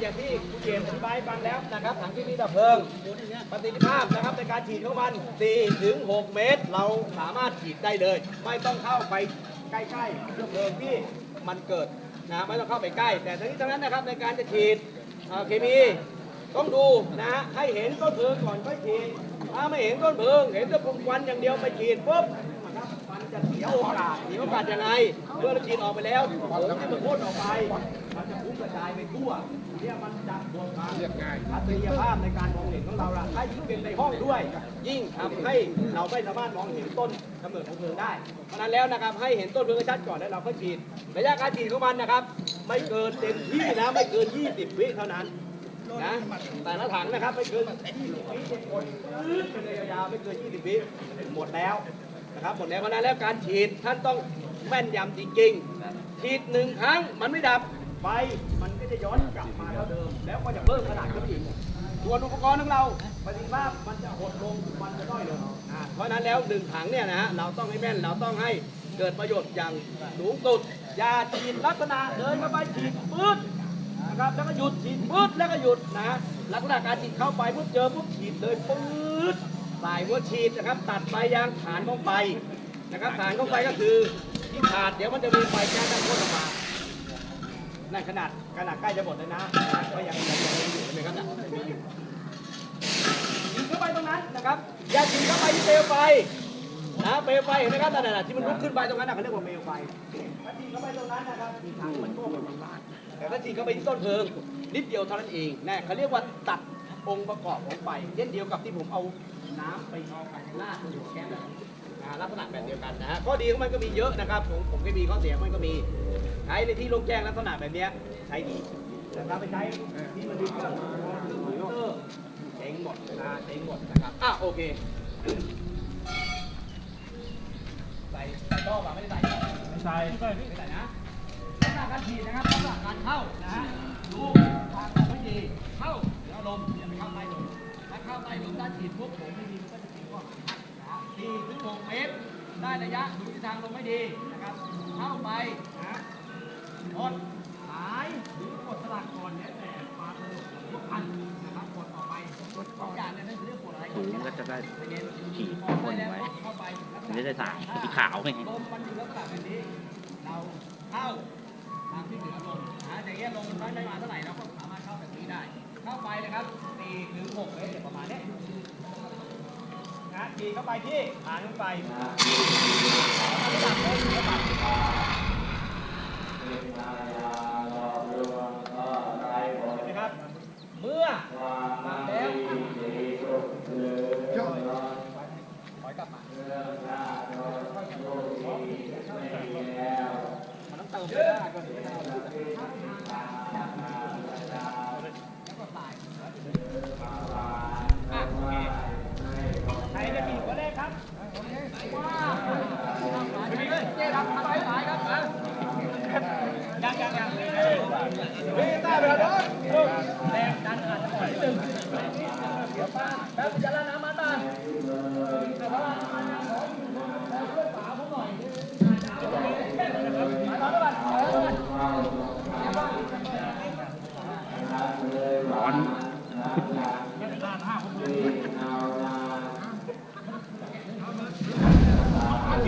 อย่างที่ผู้เขียนอธิบายฟังแล้วนะครับถังเคมีดับเพลิงประสิทธิภาพนะครับในการฉีดของมัน4ถึง6เมตร เราสามารถฉีดได้เลย ไม่ต้องเข้าไปใกล้ๆเครื่องเพลิงที่มันเกิดนะไม่ต้องเข้าไปใกล้ แต่ทั้งนี้ทั้งนั้นนะครับในการจะฉีดเคมีต้องดูนะฮะให้เห็นต้นเพลิงก่อนค่อยฉีดถ้าไม่เห็นต้นเพลิง เห็นแต่กลุ่มควันอย่างเดียวไปฉีดปุ๊บนะครับมันจะเสียโอกาสเสียโอกาสยังไงเมื่อเราฉีดออกไปแล้วผงที่มันพ่นออกไป มันจะพุ่งกระจายไปทั่ว เนี่ยมันจะบวกมาอัตยภาพในการมองเห็นของเราละถ้ายิ่งเป็นในห้องด้วย ยิ่งทำให้เราไม่สามารถมองเห็นต้นกำเนิดของเพลิงได้ เพราะฉะนั้นแล้วนะครับให้เห็นต้นเพลิงให้ชัดก่อนแล้วเราก็ฉีดระยะการฉีดของมันนะครับ ไม่เกินเต็มที่นะไม่เกิน 20 วิเท่านั้นนะแต่ละถังนะครับไม่เกิน20วิหมดปื๊ดไปเลยยาวๆไม่เกิน 20 วิหมดแล้วนะครับหมดแล้วเพราะฉะนั้นแล้วการฉีดท่านต้องแม่นยำจริงๆฉีดหนึ่งครั้งมันไม่ดับไฟมันก็ จะย้อนกลับมาเท่าเดิม แล้วก็จะเพิ่มขนาดขึ้นไปอีกส่วนอุปกรณ์ของเราประสิทธิภาพมันจะหดลงมันจะด้อยลงอ่าเพราะฉะนั้นแล้วหนึ่งถังเนี่ยนะฮะเราต้องให้แม่นเราต้องให้เกิดประโยชน์อย่างสูงสุดยาฉีดลักษณะเดินเข้าไปฉีดปื๊ดนะครับแล้วก็หยุดฉีดปุ๊บแล้วก็หยุดนะลักษณะการฉีดเข้าไปปุ๊บเจอปุ๊บฉีดเลยปื๊ดสายหัวฉีดนะครับ ตัดไปยางฐานของไฟนะครับฐานของไฟก็คือที่ขาดเดี๋ยวมันจะมีไฟแก๊สดังพ่นออกมานั่นขนาด ขนาดใกล้จะหมดเลยนะนะก็ยังยังยังอยู่เลยครับนะฉีดเข้าไปตรงนั้นนะครับอย่าฉีดเข้าไปที่เปลวไฟนะเปลวไฟเห็นไหมครับนั่นน่ะที่มันลุกขึ้นไปตรงนั้นนะเขาเรียกว่าเปลวไฟถ้าฉีดเข้าไปตรงนั้นนะครับถังมันก็มันบางแต่ถ้าฉีดเข้าไปที่ต้นเพลิงนิดเดียวเท่านั้นเองนะเขาเรียกว่าตัดองค์ประกอบของไฟเช่นเดียวกับที่ผมเอาน้ำไปเอาไปลาดบนหัวแก๊สนะอ่าลักษณะแบบเดียวกันนะฮะข้อดีของมันก็มีเยอะนะครับ ผมผมก็มีข้อเสียมันก็มีใช้ในที่โล่งแจ้งลักษณะแบบเนี้ย ใช้ดีแต่ถ้าไปใช้ที่มันดีเครื่องเคองคอมพิวเตอร์เจ๊งหมดนะเจ๊งหมดนะครับอะโอเคใส่ใส่อป่ะไม่ได้ใส่ไม่ใส่ไม่ใส่นะลักษณะการฉีดนะครับลักษณะการเข้านะฮะดูทางไม่ดีเข้าแล้วลมอย่าไปเข้าใต้ลมถ้าเข้าใต้ลมด้านฉีดปุ๊บผมไม่ดีมันก็จะฉีดก้อนนะฮะสี่ถึงหกเมตรได้ระยะดูทิศทางลมไม่ดีนะครับเข้าไปนะกดาย หรือกดสลักก่อนเนี่ยแต่ปาเธอทุกพันนะครับกดออกไปกดสองอย่างเนี่ยนั่นคือเรื่องกดอะไรก่อนมันก็จะได้เย็นขีดออกพ่นแล้วไว้เข้าไปมันจะได้สายสีขาวไงลมมันอยู่ลักษณะแบบนี้ เราเข้าทางที่เหนือลมนะอย่างเงี้ยลมมันไม่มาเท่าไหร่เราก็สามารถเข้าแบบนี้ได้ เข้าไปนะครับสี่ถึงหกเมตรประมาณเนี้ยนะดีเข้าไปที่ฐานลงไประดับลมระดับเ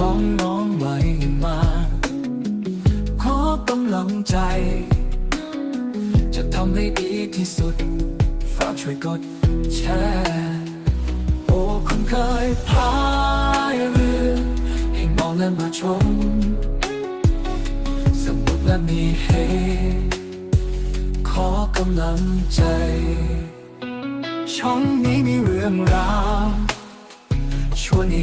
ช่องน้องไว้มา ขอกำลังใจ จะทำให้ดีที่สุด ฝากช่วยกดแชร์โอ้คุณเคยพายเรือให้มองและมาชมสนุกและมีเฮขอกำลังใจ ช่องนี้มีเรื่องราวชวนให้